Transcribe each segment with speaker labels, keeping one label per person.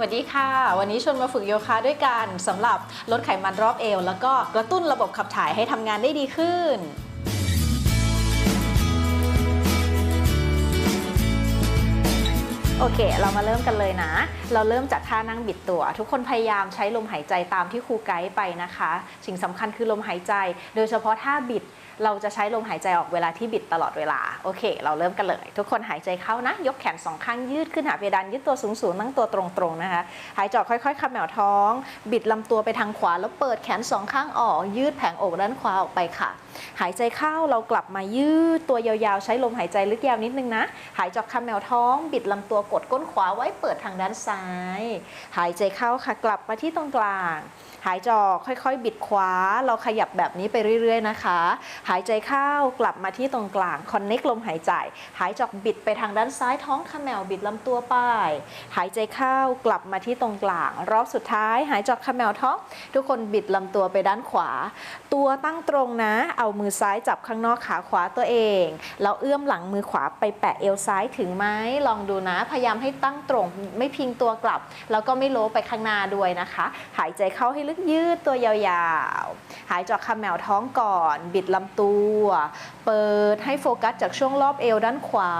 Speaker 1: สวัสดีค่ะ วันนี้ชวนมาฝึกโยคะด้วยกันสำหรับลดไขมันรอบเอว แล้วก็กระตุ้นระบบขับถ่ายให้ทำงานได้ดีขึ้น โอเค เรามาเริ่มกันเลยนะ เราเริ่มจากท่านั่งบิดตัว ทุกคนพยายามใช้ลมหายใจตามที่ครูไกด์ไปนะคะ สิ่งสำคัญคือลมหายใจ โดยเฉพาะท่าบิด เราจะใช้ลมหายใจออกเวลาที่บิดตลอดเวลา โอเค เราเริ่มกันเลย ทุกคนหายใจเข้านะ ยกแขนสองข้างยืดขึ้นหาเพดานยืดตัวสูงๆนั่งตัวตรงๆนะคะ หายใจออกค่อยๆคำแมวท้อง บิดลำตัวไปทางขวาแล้วเปิดแขนสองข้างออก ยืดแผงอกด้านขวาออกไปค่ะ หายใจเข้าเรากลับมายืดตัวยาวๆ ใช้ลมหายใจลึกยาวนิดนึงนะ หายใจออกคำแมวท้อง บิดลำตัวกดก้นขวาไว้เปิดทางด้านซ้าย หายใจเข้าค่ะกลับมาที่ตรงกลางายจอกค่อยๆ บิดขวา เราขยับแบบนี้ไปเรื่อยๆนะคะ หายใจเข้ากลับมาที่ตรงกลางคอนเน็กลมหายใจ หายจอกบิดไปทางด้านซ้ายท้องขมแมวบิดลำตัวไป หายใจเข้ากลับมาที่ตรงกลาง รอบสุดท้าย หายจออกขมแมวท้อง ทุกคนบิดลำตัวไปด้านขวา ตัวตั้งตรงนะ เอามือซ้ายจับข้างนอกขาขวาตัวเองแล้วเอื้อมหลังมือขวาไปแปะเอวซ้ายถึงไหมลองดูนะ พยายามให้ตั้งตรงไม่พิงตัวกลับ แล้วก็ไม่โลไปข้างหน้าด้วยนะคะ หายใจเข้าให้ลึกยืดตัวยาวๆ หายจากคำแมวท้องก่อน บิดลำตัว เปิดให้โฟกัสจากช่วงรอบเอวด้านขวา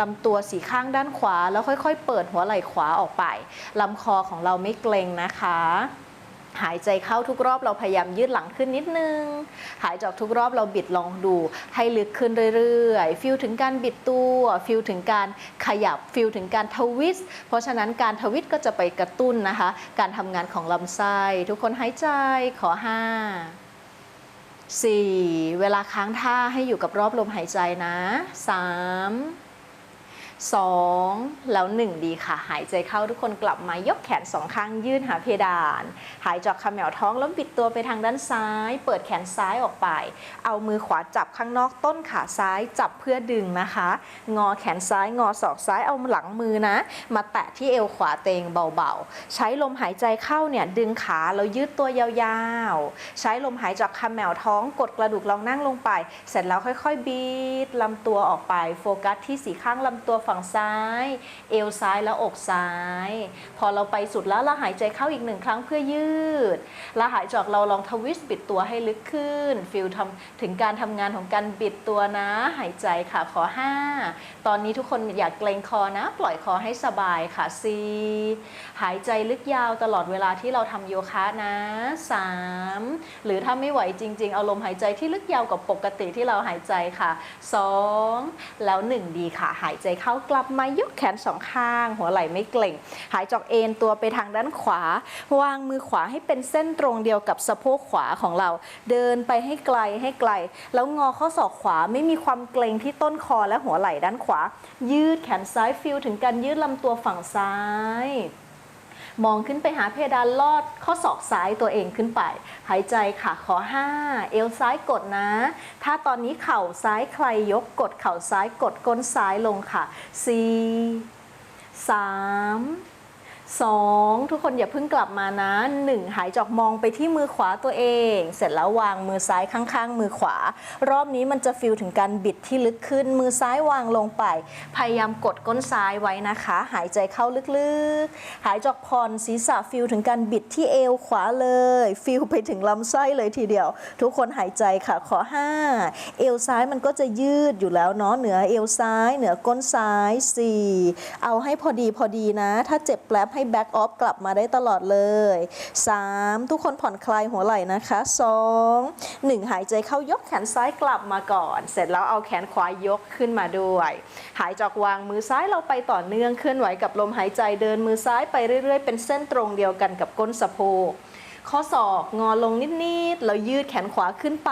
Speaker 1: ลำตัวสีข้างด้านขวา แล้วค่อยๆ เปิดหัวไหล่ขวาออกไปลำคอของเราไม่เกร็งนะคะ หายใจเข้าทุกรอบเราพยายามยืดหลังขึ้นนิดนึง หายใจออกทุกรอบเราบิดลองดู ให้ลึกขึ้นเรื่อยๆ ฟิลถึงการบิดตัวฟิลถึงการขยับฟิลถึงการทวิสเพราะฉะนั้นการทวิสก็จะไปกระตุ้นนะคะ การทำงานของลำไส้ ทุกคนหายใจขอ5 4เวลาค้างท่าให้อยู่กับรอบลมหายใจนะ3 2 แล้ว 1 ดีค่ะ หายใจเข้าทุกคนกลับมายกแขนสองข้างยื่นหาเพดาน หายใจอกคำแหมวท้องแล้วบิดตัวไปทางด้านซ้าย เปิดแขนซ้ายออกไป เอามือขวาจับข้างนอกต้นขาซ้ายจับเพื่อดึงนะคะ งอแขนซ้ายงอศอกซ้ายเอาหลังมือนะ มาแตะที่เอวขวาเตงเบาๆ ใช้ลมหายใจเข้าเนี่ยดึงขาแล้วยืดตัวยาวๆ ใช้ลมหายใจอกคำแหมวท้องกดกระดูกลองนั่งลงไป เสร็จแล้วค่อยๆบีดลำตัวออกไปโฟกัสที่สีข้างลำตัวฝัั่งซ้าย เอวซ้ายแล้วอกซ้าย พอเราไปสุดแล้วเราหายใจเข้าอีกหนึ่งครั้งเพื่อยืดเราหายใจออกเราลองทวิสต์บิดตัวให้ลึกขึ้น ฟิลทำถึงการทำงานของการบิดตัวนะ หายใจค่ะขอ 5ตอนนี้ทุกคนอยากเกรงคอนะ ปล่อยคอให้สบายค่ะ4หายใจลึกยาวตลอดเวลาที่เราทำโยคะนะ3หรือถ้าไม่ไหวจริง ๆ เอาลมหายใจที่ลึกยาวกว่าปกติที่เราหายใจค่ะ2แล้ว1ดีค่ะ หายใจเข้ากลับมายกแขนสองข้าง หัวไหล่ไม่เกร็งหายจอกเอนตัวไปทางด้านขวาวางมือขวาให้เป็นเส้นตรงเดียวกับสะโพกขวาของเรา เดินไปให้ไกลให้ไกล แล้วงอข้อศอกขวาไม่มีความเกร็งที่ต้นคอและหัวไหล่ด้านขวายืดแขนซ้ายฟิลถึงการยืดลำตัวฝั่งซ้าย มองขึ้นไปหาเพดานลอดข้อศอกซ้ายตัวเองขึ้นไป หายใจค่ะขอ 5 เอวซ้ายกดนะ ถ้าตอนนี้เข่าซ้ายใครยกกดเข่าซ้ายกดก้นซ้ายลงค่ะ 4 3 2 ทุกคนอย่าเพิ่งกลับมานะ 1 หายจอกมองไปที่มือขวาตัวเอง เสร็จแล้ววางมือซ้ายข้างๆ มือขวา รอบนี้มันจะฟิลถึงการบิดที่ลึกขึ้น มือซ้ายวางลงไป พยายามกดก้นซ้ายไว้นะคะ หายใจเข้าลึกๆ หายจอกผ่อนศีรษะฟิลถึงการบิดที่เอวขวาเลย ฟิลไปถึงลำไส้เลยทีเดียว ทุกคนหายใจค่ะขอ 5 เอวซ้ายมันก็จะยืดอยู่แล้วเนาะเหนือเอวซ้าย เหนือก้นซ้าย 4 เอาให้พอดีพอดีนะ ถ้าเจ็บแปลให้แบ็กออฟกลับมาได้ตลอดเลย 3 ทุกคนผ่อนคลายหัวไหล่นะคะ 2 1 หายใจเข้ายกแขนซ้ายกลับมาก่อน เสร็จแล้วเอาแขนขวายกขึ้นมาด้วย หายจอกวางมือซ้ายเราไปต่อเนื่องเคลื่อนไหวกับลมหายใจเดินมือซ้ายไปเรื่อยๆ เป็นเส้นตรงเดียวกันกับก้นสะโพก ข้อศอกงอลงนิดๆแล้วยืดแขนขวาขึ้นไป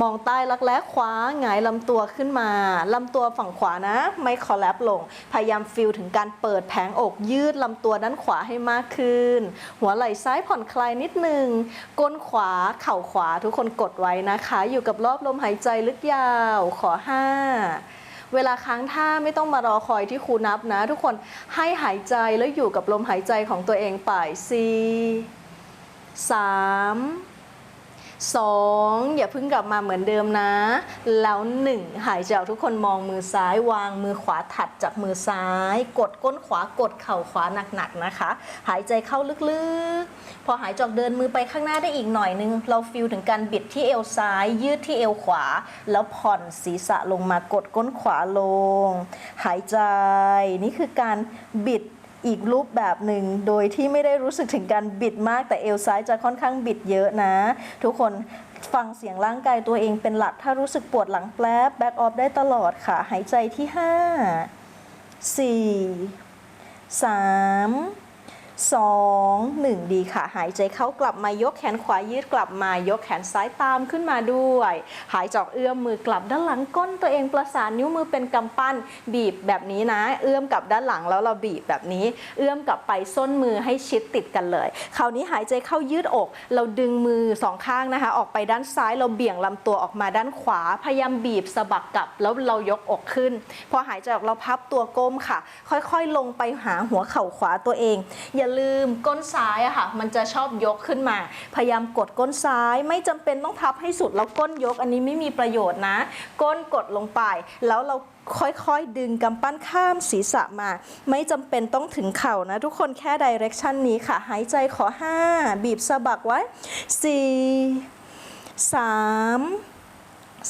Speaker 1: มองใต้รักแร้ขวาหงายลำตัวขึ้นมาลำตัวฝั่งขวานะ ไม่คอลแลบลง พยายามฟิลถึงการเปิดแผงอกยืดลำตัวด้านขวาให้มากขึ้น หัวไหล่ซ้ายผ่อนคลายนิดนึงก้นขวาเข่าขวาทุกคนกดไว้นะคะ อยู่กับรอบลมหายใจลึกยาวขอ5เวลาค้างท่าไม่ต้องมารอคอยที่ครูนับนะ ทุกคนให้หายใจแล้วอยู่กับลมหายใจของตัวเองไป4 3สองอย่าพิ่งกลับมาเหมือนเดิมนะ แล้วหนึ่งหายใจออกทุกคนมองมือซ้ายวางมือขวาถัดจากมือซ้าย กดก้นขวากดเข่าขวาหนักๆนะคะ หายใจเข้าลึกๆ พอหายใจออกเดินมือไปข้างหน้าได้อีกหน่อยนึง เราฟิลถึงการบิดที่เอวซ้าย ยืดที่เอวขวา แล้วผ่อนศีรษะลงมากดก้นขวาลง หายใจนี่คือการบิด อีกรูปแบบหนึ่งโดยที่ไม่ได้รู้สึกถึงการบิดมาก แต่เอวซ้ายจะค่อนข้างบิดเยอะนะ ทุกคนฟังเสียงร่างกายตัวเองเป็นหลัก ถ้ารู้สึกปวดหลังแปลบแบ็กออฟได้ตลอดค่ะ หายใจที่ 5 4 3 2 1 ดีค่ะ หายใจเข้ากลับมายกแขนขวายืดกลับมายกแขนซ้ายตามขึ้นมาด้วย หายจอกเอื้อมมือกลับด้านหลังก้นตัวเองประสานนิ้วมือเป็นกำปั้น บีบแบบนี้นะ เอื้อมกลับด้านหลังแล้วเราบีบแบบนี้ เอื้อมกลับไปส้นมือให้ชิดติดกันเลย คราวนี้หายใจเข้ายืดอก เราดึงมือสองข้างนะคะ ออกไปด้านซ้ายเราเบี่ยงลำตัวออกมาด้านขวา พยายามบีบสะบักกลับแล้วเรายกอกขึ้น พอหายใจออกเราพับตัวก้มค่ะ ค่อยๆ ลงไปหาหัวเข่าขวาตัวเองอย่าลืมก้นซ้ายอะค่ะ มันจะชอบยกขึ้นมา พยายามกดก้นซ้าย ไม่จำเป็นต้องพับให้สุดแล้วก้นยกอันนี้ไม่มีประโยชน์นะ ก้นกดลงไป แล้วเราค่อยๆ ดึงกำปั้นข้ามศีรษะมา ไม่จำเป็นต้องถึงเข่านะ ทุกคนแค่ดิเรกชันนี้ค่ะ หายใจขอ 5 บีบสะบักไว้ 4 3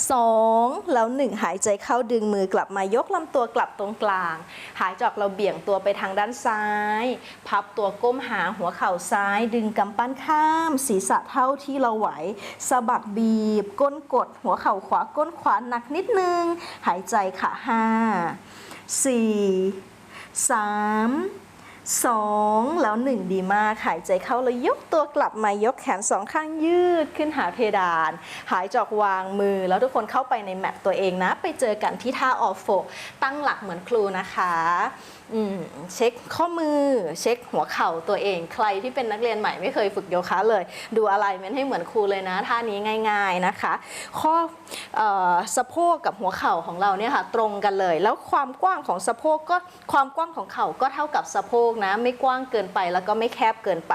Speaker 1: 2 แล้ว 1 หายใจเข้าดึงมือกลับมายกลำตัวกลับตรงกลาง หายจอกเราเบี่ยงตัวไปทางด้านซ้าย พับตัวก้มหาหัวเข่าซ้าย ดึงกำปั้นข้าม ศีรษะเท่าที่เราไหวสะบักบีบ ก้นกด หัวเข่าขวาก้นขวาหนักนิดนึง หายใจค่ะ 5 4 3 2 แล้ว 1 ดีมาก หายใจเข้าแล้วยกตัวกลับมายกแขนสองข้างยืดขึ้นหาเพดาน หายจอกวางมือ แล้วทุกคนเข้าไปในแมตตัวเองนะ ไปเจอกันที่ท่าออฟโฟตั้งหลักเหมือนครูนะคะ อืมเช็คข้อมือเช็คหัวเข่าตัวเอง ใครที่เป็นนักเรียนใหม่ไม่เคยฝึกโยคะเลย ดูอะไรมันให้เหมือนครูเลยนะท่านี้ง่าย ๆนะคะ ข้อออสะโพกกับหัวเข่าของเราเนี่ยค่ะตรงกันเลย แล้วความกว้างของสะโพกก็ความกว้างของเข่าก็เท่ากับสะโพกนะ ไม่กว้างเกินไปแล้วก็ไม่แคบเกินไป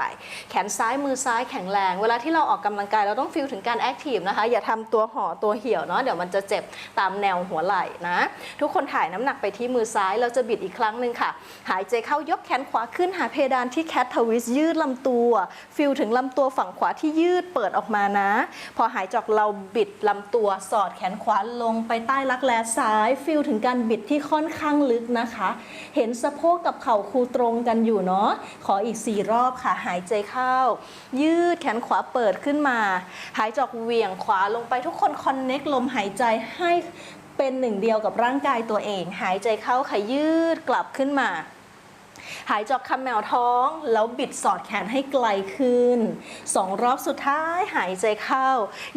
Speaker 1: แขนซ้ายมือซ้ายแข็งแรง เวลาที่เราออกกำลังกายเราต้องฟีลถึงการแอคทีฟนะคะอย่าทำตัวห่อตัวเหี่ยวเนาะเดี๋ยวมันจะเจ็บตามแนวหัวไหล่นะทุกคนถ่ายน้ำหนักไปที่มือซ้ายเราจะบิดอีกครั้งหนึ่งค่ะหายใจเข้ายกแขนขวาขึ้นหาเพดานที่แคททวิสยืดลำตัวฟีลถึงลำตัวฝั่งขวาที่ยืดเปิดออกมานะ พอหายจอกเราบิดลำตัวสอดแขนขวาลงไปใต้รักแร้ซ้ายฟีลถึงการบิดที่ค่อนข้างลึกนะคะ เห็นสะโพกกับเข่าคูตรงกันอยู่เนาะขออีก 4 รอบค่ะหายใจเข้า ยืดแขนขวาเปิดขึ้นมา หายจอกเหวี่ยงขวาลงไปทุกคนคอนเน็กลมหายใจให้ เป็นหนึ่งเดียวกับร่างกายตัวเอง หายใจเข้าขยืดกลับขึ้นมา หายจอกคำแมวท้อง แล้วบิดสอดแขนให้ไกลขึ้นสองรอบสุดท้ายหายใจเข้า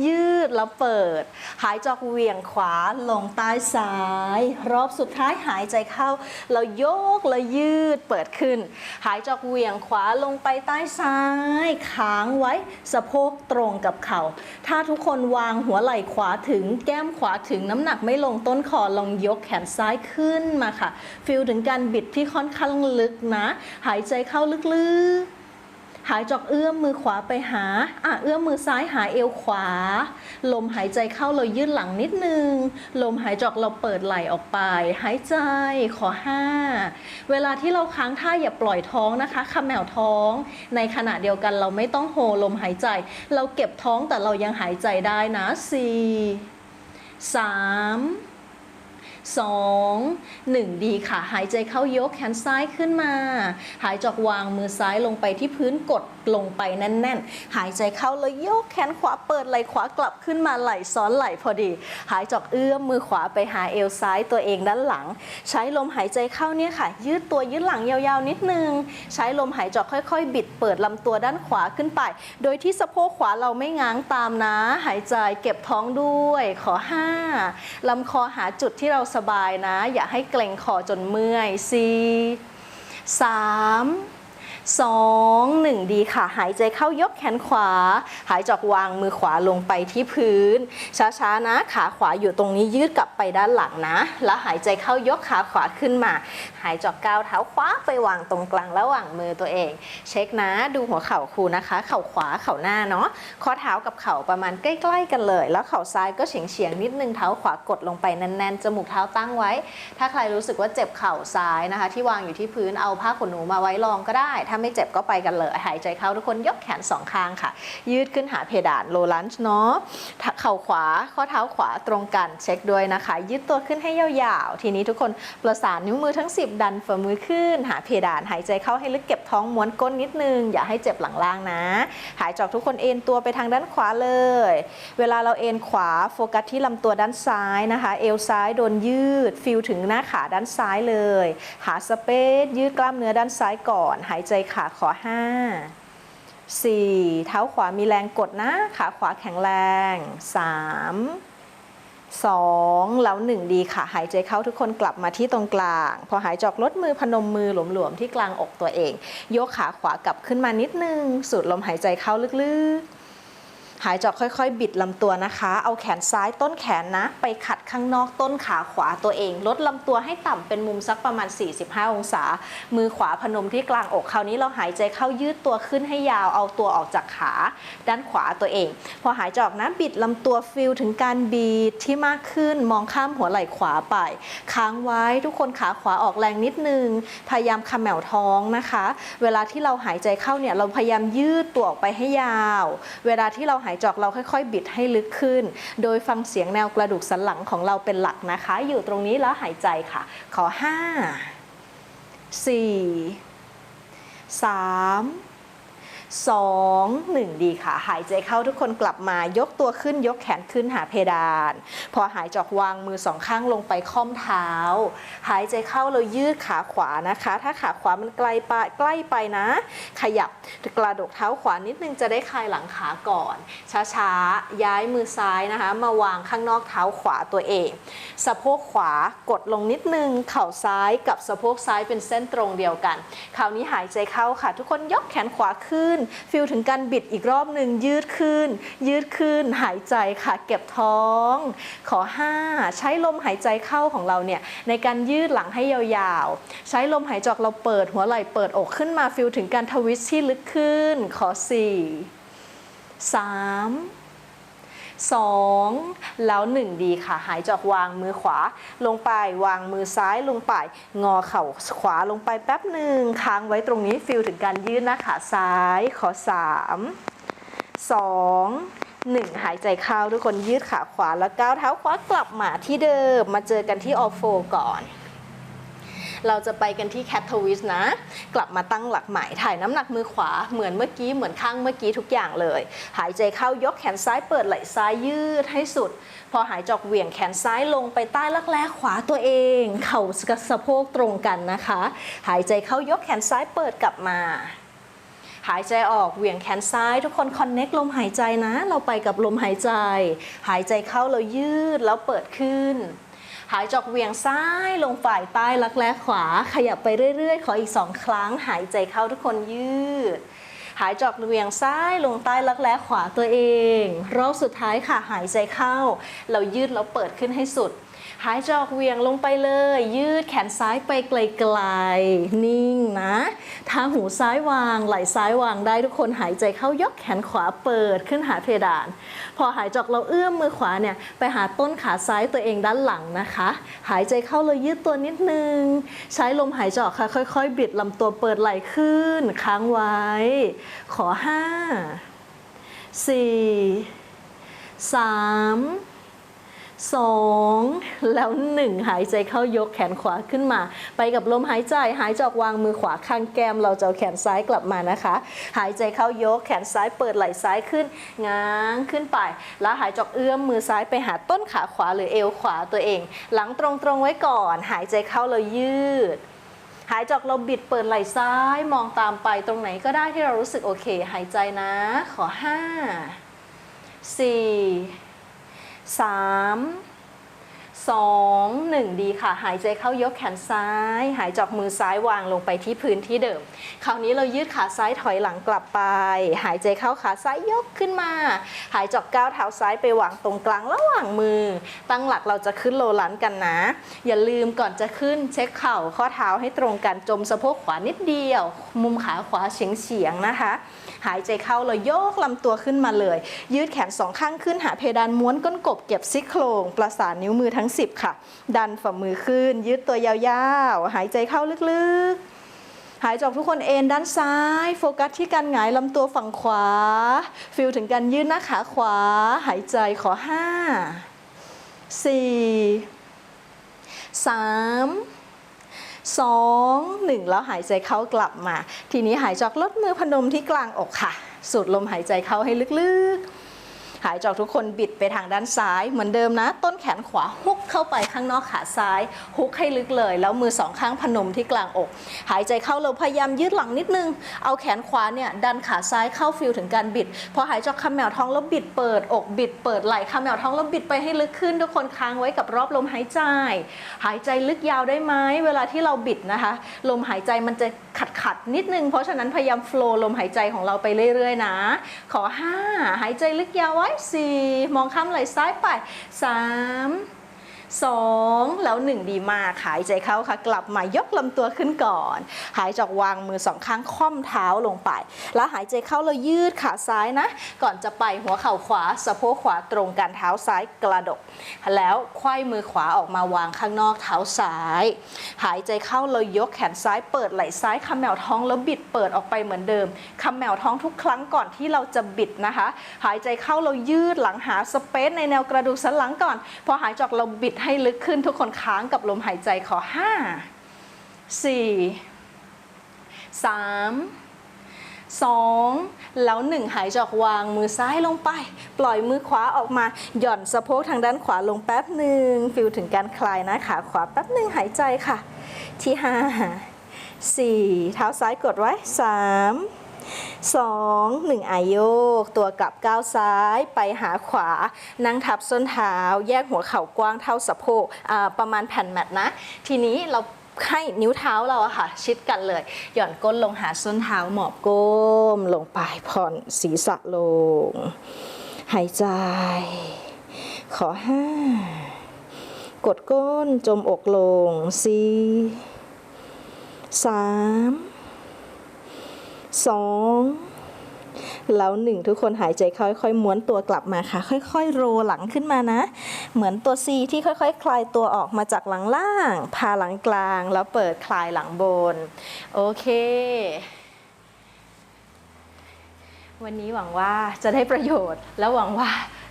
Speaker 1: ยืดแล้วเปิด หายจอกเหวี่ยงขวาลงใต้ซ้าย รอบสุดท้ายหายใจเข้าแล้วยกแล้วยืดเปิดขึ้น หายจอกเหวี่ยงขวาลงไปใต้ซ้าย ค้างไว้สะโพกตรงกับเข่า ถ้าทุกคนวางหัวไหล่ขวาถึงแก้มขวาถึงน้ำหนักไม่ลงต้นคอลองยกแขนซ้ายขึ้นมาค่ะ ฟิลถึงการบิดที่ค่อนข้างลึกนะ หายใจเข้าลึกๆ หายจอกเอื้อมมือขวาไปหาอะเอื้อมมือซ้ายหาเอวขวา ลมหายใจเข้าเรายืดหลังนิดนึง ลมหายจอกเราเปิดไหล่ออกไป หายใจขอห้าเวลาที่เราค้างท่าอย่าปล่อยท้องนะคะขมแมวท้อง ในขณะเดียวกันเราไม่ต้องโฮลมหายใจ เราเก็บท้องแต่เรายังหายใจได้นะสี่สาม สองหนึ่งดีค่ะ หายใจเข้ายกแขนซ้ายขึ้นมา หายจอกวางมือซ้ายลงไปที่พื้นกดลงไปแน่น ๆ หายใจเข้าแล้วยกแขนขวาเปิดไหล่ขวากลับขึ้นมาไหล่ซ้อนไหล่พอดี หายจอกเอื้อมมือขวาไปหาเอวซ้ายตัวเองด้านหลัง ใช้ลมหายใจเข้าเนี่ยค่ะ ยืดตัวยืดหลังยาวๆนิดนึง ใช้ลมหายจอกค่อยๆ บิดเปิดลำตัวด้านขวาขึ้นไป โดยที่สะโพกขวาเราไม่ง้างตามนะ หายใจเก็บท้องด้วย ขอ 5ลำคอหาจุดที่เราสบายนะ อย่าให้เกร็งคอจนเมื่อย 4 3 สองหนึ่งดีค่ะ หายใจเข้ายกแขนขวา หายจอกวางมือขวาลงไปที่พื้น ช้าๆนะขาขวาอยู่ตรงนี้ยืดกลับไปด้านหลังนะ แล้วหายใจเข้ายกขาขวาขึ้นมา หายจอกก้าวเท้าขวาไปวางตรงกลางระหว่างมือตัวเอง เช็คนะดูหัวเข่าครูนะคะ เข่าขวาเข่าหน้าเนาะข้อเท้ากับเข่าประมาณใกล้ๆกันเลย แล้วเข่าซ้ายก็เฉียงๆนิดนึงเท้าขวากดลงไปแน่นๆจมูกเท้าตั้งไว้ ถ้าใครรู้สึกว่าเจ็บเข่าซ้ายนะคะ ที่วางอยู่ที่พื้นเอาผ้าขนหนูมาไว้รองก็ได้ถ้าไม่เจ็บก็ไปกันเลย หายใจเข้าทุกคนยกแขนสองข้างค่ะ ยืดขึ้นหาเพดานโลลันช์เนาะเข่าขวาข้อเท้าขวาตรงกันเช็คด้วยนะคะ ยืดตัวขึ้นให้ยาวๆ ทีนี้ทุกคนประสานนิ้วมือทั้ง 10 ดันฝ่ามือขึ้น หาเพดานหายใจเข้าให้ลึกเก็บท้องม้วนก้นนิดนึง อย่าให้เจ็บหลังล่างนะ หายจอกทุกคนเอ็นตัวไปทางด้านขวาเลย เวลาเราเอ็นขวาโฟกัสที่ลำตัวด้านซ้ายนะคะ เอวซ้ายโดนยืดฟิลถึงหน้าขาด้านซ้ายเลย หาสเปซยืดกล้ามเนื้อด้านซ้ายก่อน หายใจขาขอ 5 4 เท้าขวามีแรงกดนะ ขาขวาแข็งแรง 3 2 แล้ว 1 ดีค่ะ หายใจเข้าทุกคนกลับมาที่ตรงกลาง พอหายจอกลดมือพนมมือหลวมๆที่กลางอกตัวเอง ยกขาขวากลับขึ้นมานิดนึง สูดลมหายใจเข้าลึกๆ หายใจอกค่อยๆ บิดลำตัวนะคะ เอาแขนซ้ายต้นแขนนะ ไปขัดข้างนอกต้นขาขวาตัวเอง ลดลำตัวให้ต่ำเป็นมุมสักประมาณ 45 องศา มือขวาพนมที่กลางอกคราวนี้เราหายใจเข้ายืดตัวขึ้นให้ยาวเอาตัวออกจากขา ด้านขวาตัวเอง พอหายใจออกนะบิดลำตัวฟิลถึงการบีดที่มากขึ้นมองข้ามหัวไหล่ขวาไป ค้างไว้ทุกคนขาขวาออกแรงนิดนึง พยายามคำแหมวท้องนะคะ เวลาที่เราหายใจเข้าเนี่ยเราพยายามยืดตัวออกไปให้ยาว เวลาที่เราหายใจออกเราค่อยๆ บิดให้ลึกขึ้น โดยฟังเสียงแนวกระดูกสันหลังของเราเป็นหลักนะคะ อยู่ตรงนี้แล้วหายใจค่ะ ขอ 5 4 3 2 1 ดีค่ะ หายใจเข้าทุกคนกลับมายกตัวขึ้นยกแขนขึ้นหาเพดาน พอหายจอกวางมือสองข้างลงไปค่อมเท้า หายใจเข้าเรายืดขาขวานะคะ ถ้าขาขวามันไกลไปใกล้ไปนะ ขยับกระดกเท้าขวานิดนึงจะได้คลายหลังขาก่อน ช้าๆ ย้ายมือซ้ายนะคะ มาวางข้างนอกเท้าขวาตัวเอง สะโพกขวากดลงนิดนึงเข่าซ้ายกับสะโพกซ้ายเป็นเส้นตรงเดียวกัน คราวนี้หายใจเข้าค่ะ ทุกคนยกแขนขวาขึ้นฟิลถึงการบิดอีกรอบหนึ่งยืดขึ้น ยืดขึ้น หายใจค่ะ เก็บท้อง ขอ 5 ใช้ลมหายใจเข้าของเราเนี่ยในการยืดหลังให้ยาวๆ ใช้ลมหายใจออกเราเปิดหัวไหล่เปิดอกขึ้นมาฟิลถึงการทวิสที่ลึกขึ้น ขอ 4 3 2 แล้ว 1 ดีค่ะ หายจอกวางมือขวาลงไป วางมือซ้ายลงไป งอเข่าขวาลงไปแป๊บหนึ่งค้างไว้ตรงนี้ฟิลถึงการยืดหน้าขาซ้ายขอ 3 2 1 หายใจเข้าทุกคนยืดขาขวาแล้วก้าวเท้าขวากลับมาที่เดิม มาเจอกันที่ออฟโฟก่อน เราจะไปกันที่แคททวิสนะ กลับมาตั้งหลักใหม่ถ่ายน้ำหนักมือขวาเหมือนเมื่อกี้เหมือนข้างเมื่อกี้ทุกอย่างเลย หายใจเข้ายกแขนซ้ายเปิดไหล่ซ้ายยืดให้สุด พอหายจอกเหวี่ยงแขนซ้ายลงไปใต้รักแร้ขวาตัวเอง เข่ากับสะโพกตรงกันนะคะ หายใจเข้ายกแขนซ้ายเปิดกลับมาหายใจออกเหวี่ยงแขนซ้ายทุกคนคอนเน็กลมหายใจนะ เราไปกับลมหายใจ หายใจเข้าเรายืดแล้วเปิดขึ้น หายจอกเวียงซ้ายลงฝ่ายใต้รักแร้ขวา ขยับไปเรื่อยๆ ขออีกสองครั้ง หายใจเข้าทุกคนยืด หายจอกเวียงซ้ายลงใต้รักแร้ขวาตัวเอง รอบสุดท้ายค่ะหายใจเข้า เรายืดแล้วเปิดขึ้นให้สุด หายจอกเวียงลงไปเลย ยืดแขนซ้ายไปไกลๆ นิ่งนะทาหูซ้ายวาง ไหล่ซ้ายวางได้ทุกคนหายใจเข้ายกแขนขวาเปิดขึ้นหาเพดาน พอหายจอกเราเอื้อมมือขวาเนี่ยไปหาต้นขาซ้ายตัวเองด้านหลังนะคะ หายใจเข้าเลยยืดตัวนิดนึง ใช้ลมหายใจออกค่ะค่อย ๆ บิดลำตัวเปิดไหล่ขึ้น ค้างไว้ขอ5 4 3สองแล้วหนึ่งหายใจเข้ายกแขนขวาขึ้นมา ไปกับลมหายใจหายใจออกวางมือขวาข้างแก้ม เราจะเอาแขนซ้ายกลับมานะคะ หายใจเข้ายกแขนซ้ายเปิดไหล่ซ้ายขึ้นง้างขึ้นไป แล้วหายจอกเอื้อมมือซ้ายไปหาต้นขาขวาหรือเอวขวาตัวเอง หลังตรงๆไว้ก่อน หายใจเข้าเรายืด หายจากเราบิดเปิดไหล่ซ้ายมองตามไปตรงไหนก็ได้ที่เรารู้สึกโอเค หายใจนะ ขอ 5 4สามสองหนึ่งดีค่ะ หายใจเข้ายกแขนซ้าย หายจากมือซ้ายวางลงไปที่พื้นที่เดิม คราวนี้เรายืดขาซ้ายถอยหลังกลับไป หายใจเข้าขาซ้ายยกขึ้นมา หายจากก้าวเท้าซ้ายไปวางตรงกลางระหว่างมือ ตั้งหลักเราจะขึ้นโลลันกันนะ อย่าลืมก่อนจะขึ้นเช็คเข่าข้อเท้าให้ตรงกันจมสะโพกขวานิดเดียว มุมขาขวาเฉียงๆนะคะ หายใจเข้าเราโยกลำตัวขึ้นมาเลย ยืดแขนสองข้างขึ้นหาเพดานม้วนก้นกบเก็บซี่โครงประสานนิ้วมือทั้ง 10 ค่ะ ดันฝ่ามือขึ้น ยืดตัวยาวๆ หายใจเข้าลึกๆหายใจออกทุกคนเอ็นด้านซ้าย โฟกัสที่การหงายลำตัวฝั่งขวา ฟิลถึงการยืดหน้าขาขวา หายใจขอ 5 4 3 สองหนึ่งแล้วหายใจเข้ากลับมา ทีนี้หายจากลดมือพนมที่กลางอกค่ะ สูดลมหายใจเข้าให้ลึกๆายใจออกทุกคนบิดไปทางด้านซ้าย เหมือนเดิมนะ ต้นแขนขวาฮุกเข้าไปข้างนอกขาซ้ายฮุกให้ลึกเลย แล้วมือสองข้างพนมที่กลางอก หายใจเข้าเราพยายามยืดหลังนิดนึง เอาแขนขวาเนี่ยดันขาซ้ายเข้าฟิลถึงการบิด พอหายใจอกคำแมวท้องแล้วบิดเปิดอกบิดเปิดไหล่คำแมวท้องแล้วบิดไปให้ลึกขึ้น ทุกคนค้างไว้กับรอบลมหายใจ หายใจลึกยาวได้ไหมเวลาที่เราบิดนะคะ ลมหายใจมันจะขัดขัดนิดนึง เพราะฉะนั้นพยายามโฟล์ลมหายใจของเราไปเรื่อยๆนะ ขอ 5 หายใจลึกยาวไว้4 มองข้ามไหล่ซ้ายไป 3 2 แล้ว 1 ดีมากหายใจเข้าค่ะกลับมายกลำตัวขึ้นก่อน หายจากวางมือสองข้างคว่ำเท้าลงไป แล้วหายใจเข้าเรายืดขาซ้ายนะ ก่อนจะไปหัวเข่าขวาสะโพกขวาตรงกันเท้าซ้ายกระดก แล้วไขว้มือขวาออกมาวางข้างนอกเท้าซ้าย หายใจเข้าเรายกแขนซ้ายเปิดไหล่ซ้ายคำแมวท้องแล้วบิดเปิดออกไปเหมือนเดิมคำแมวท้องทุกครั้งก่อนที่เราจะบิดนะคะ หายใจเข้าเรายืดหลังหาสเปซในแนวกระดูกสันหลังก่อน พอหายใจออกเราบิดให้ลึกขึ้นทุกคนค้างกับลมหายใจขอ 5 4 3 2 แล้ว 1 หายใจออกวางมือซ้ายลงไป ปล่อยมือขวาออกมาหย่อนสะโพกทางด้านขวาลงแป๊บหนึ่งฟิลถึงการคลายนะขาขวาแป๊บหนึ่งหายใจค่ะ ที่ 5 4 เท้าซ้ายกดไว้ 3 สองหนึ่งอายโยก ตัวกลับก้าวซ้ายไปหาขวา นั่งทับส้นเท้า แยกหัวเข่ากว้างเท่าสะโพกประมาณแผ่นแมตนะ ทีนี้เราให้นิ้วเท้าเราอะค่ะ ชิดกันเลย หย่อนก้นลงหาส้นเท้าหมอบก้ม ลงไปผ่อนศีรษะลง หายใจ ขอห้ากดก้นจมอกลงสี่สาม สองแล้วหนึ่งทุกคนหายใจค่อยๆม้วนตัวกลับมาค่ะ ค่อยๆ โรหลังขึ้นมานะ เหมือนตัว C ที่ค่อยๆคคลายตัวออกมาจากหลังล่าง พาหลังกลาง แล้วเปิดคลายหลังบน โอเค วันนี้หวังว่าจะได้ประโยชน์ และหวังว่า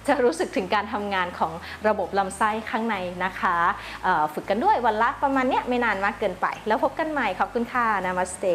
Speaker 1: จะรู้สึกถึงการทำงานของระบบลำไส้ข้างในนะคะ ฝึกกันด้วยวันละประมาณเนี้ยไม่นานมากเกินไป แล้วพบกันใหม่ขอบคุณค่ะนามาสเต